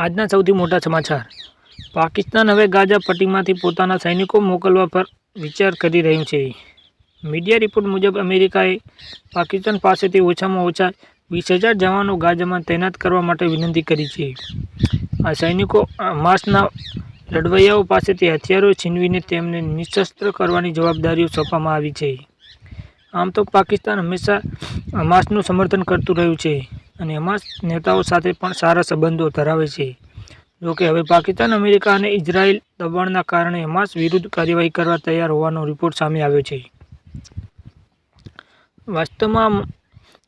આજના સૌથી મોટા સમાચાર. પાકિસ્તાન હવે ગાઝા પટ્ટીમાંથી પોતાના સૈનિકો મોકલવા પર વિચાર કરી રહ્યું છે. મીડિયા રિપોર્ટ મુજબ અમેરિકાએ પાકિસ્તાન પાસેથી ઓછામાં ઓછા વીસ હજાર જવાનો ગાઝામાં તૈનાત કરવા માટે વિનંતી કરી છે. આ સૈનિકો માસના લડવૈયાઓ પાસેથી હથિયારો છીનવીને તેમને નિશસ્ત્ર કરવાની જવાબદારીઓ સોંપવામાં આવી છે. આમ તો પાકિસ્તાન હંમેશા હમાસનું સમર્થન કરતું રહ્યું છે. અને હમાસ નેતાઓ સાથે પણ સારા સંબંધો ધરાવે છે. જોકે હવે પાકિસ્તાન, અમેરિકા અને ઇઝરાયલ દબાણના કારણે હમાસ વિરુદ્ધ કાર્યવાહી કરવા તૈયાર હોવાનો રિપોર્ટ સામે આવ્યો છે. વાસ્તવમાં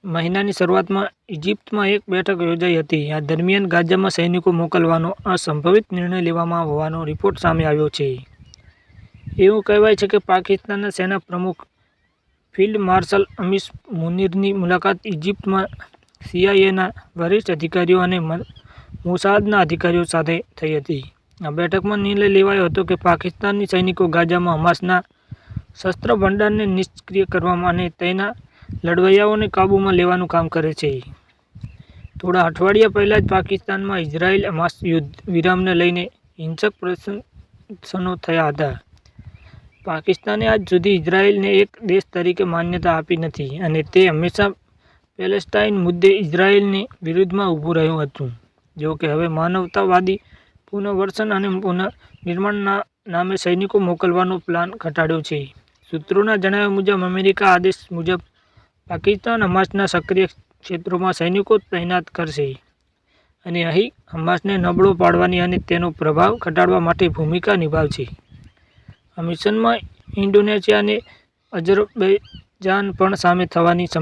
મહિનાની શરૂઆતમાં ઇજિપ્તમાં એક બેઠક યોજાઈ હતી. આ દરમિયાન ગાઝામાં સૈનિકો મોકલવાનો અસંભવિત નિર્ણય લેવામાં હોવાનો રિપોર્ટ સામે આવ્યો છે. એવું કહેવાય છે કે પાકિસ્તાનના સેના પ્રમુખ ફિલ્ડ માર્શલ અમીશ મુનિરની મુલાકાત ઇજિપ્તમાં સીઆઈએના વરિષ્ઠ અધિકારીઓ અને મોસાદના અધિકારીઓ સાથે થઈ હતી. આ બેઠકમાં નિર્ણય લેવાયો હતો કે પાકિસ્તાની સૈનિકો ગાઝામાં હમાસના શસ્ત્ર ભંડારને નિષ્ક્રિય કરવામાં અને તેના લડવૈયાઓને કાબૂમાં લેવાનું કામ કરે છે. થોડા અઠવાડિયા પહેલાં જ પાકિસ્તાનમાં ઇઝરાયલ હમાસ યુદ્ધ વિરામને લઈને હિંસક પ્રદર્શનો થયા હતા. પાકિસ્તાને આજ સુધી ઇઝરાયલને એક દેશ તરીકે માન્યતા આપી નથી અને તે હંમેશા પેલેસ્ટાઇન મુદ્દે ઇઝરાયેલની વિરુદ્ધમાં ઊભું રહ્યું હતું. જો કે હવે માનવતાવાદી પુનઃવર્સન અને પુનઃનિર્માણના નામે સૈનિકો મોકલવાનો પ્લાન ઘટાડ્યો છે. સૂત્રોના જણાવ્યા મુજબ, અમેરિકા આદેશ મુજબ પાકિસ્તાન હમાસના સક્રિય ક્ષેત્રોમાં સૈનિકો તૈનાત કરશે અને અહીં હમાસને નબળો પાડવાની અને તેનો પ્રભાવ ઘટાડવા માટે ભૂમિકા નિભાવશે. આ મિશનમાં ઇન્ડોનેશિયા અને અઝરબૈજાન પણ સામેલ થવાની